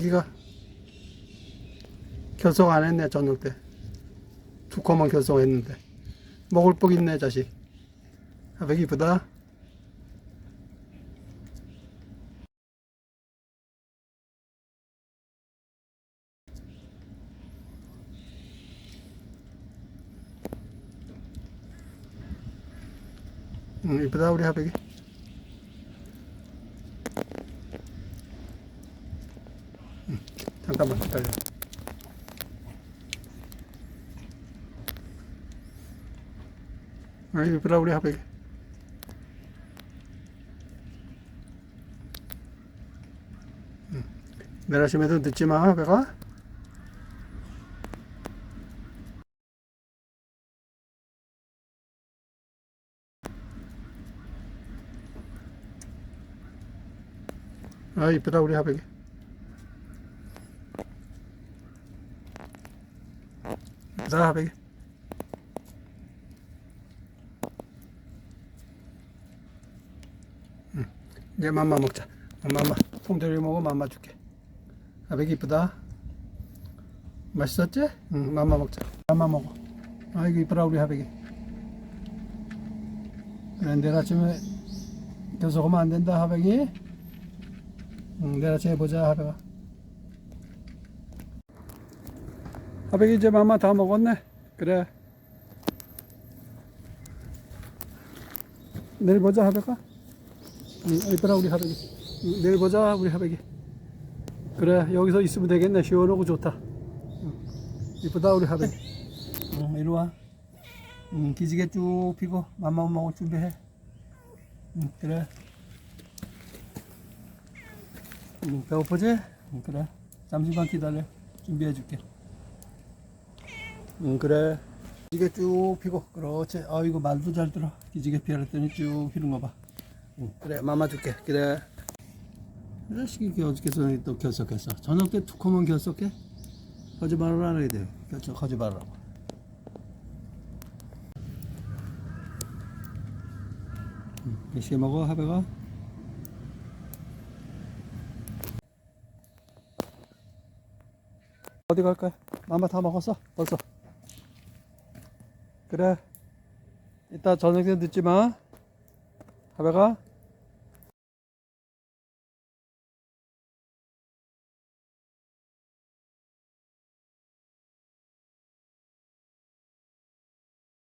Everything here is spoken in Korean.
여기가 결석 안 했네 저녁 때. 두 컵만 결석했는데. 먹을 복 있네 자식. 아베기 이쁘다. 응 이쁘다 우리 하백이 응, 잠깐만 기다려. 아 이쁘다 우리 하백이 응. 내일 아침에도 늦지 마 하백아 아 이쁘다 우리 하백이 이쁘다 하백이. 응. 이제 맘마 먹자. 맘마 통조리 먹어 맘마 줄게. 하백이 이쁘다. 맛있었지? 응 맘마 먹자. 맘마 먹어. 아이고 이쁘다 우리 하백이. 그래 내일 아침에 계속 오면 안 된다 하백이. 응, 내일 아침에 보자 하백아 하백이 이제 맘마 다 먹었네? 그래. 내일 보자 하백아 응, 이쁘라 우리 하백이 응, 내일 보자 우리 하백이 그래 여기서 있으면 되겠네. 시원하고 좋다. 응, 이쁘다 우리 하백이 응, 이리 와. 응, 기지개 쭉 피고 맘마 먹을 준비해. 응, 그래. 응, 배고프지? 응, 그래. 잠시만 기다려. 준비해 줄게 응 그래. 기지개 쭉 피고 그렇지. 아이고 말도 잘 들어. 기지개 피하랬더니 쭉 피는 거봐. 응, 그래 맘마 줄게. 그래 이 자식이 어저께서 또 결석했어. 저녁 때 투코만 결석해? 거짓말을 안 해야 돼. 결석 거짓말하라고. 응, 몇시에 먹어 하배가? 어디 갈 거야? 맘마 다 먹었어? 벌써 그래. 이따 저녁 때 늦지 마. 하배가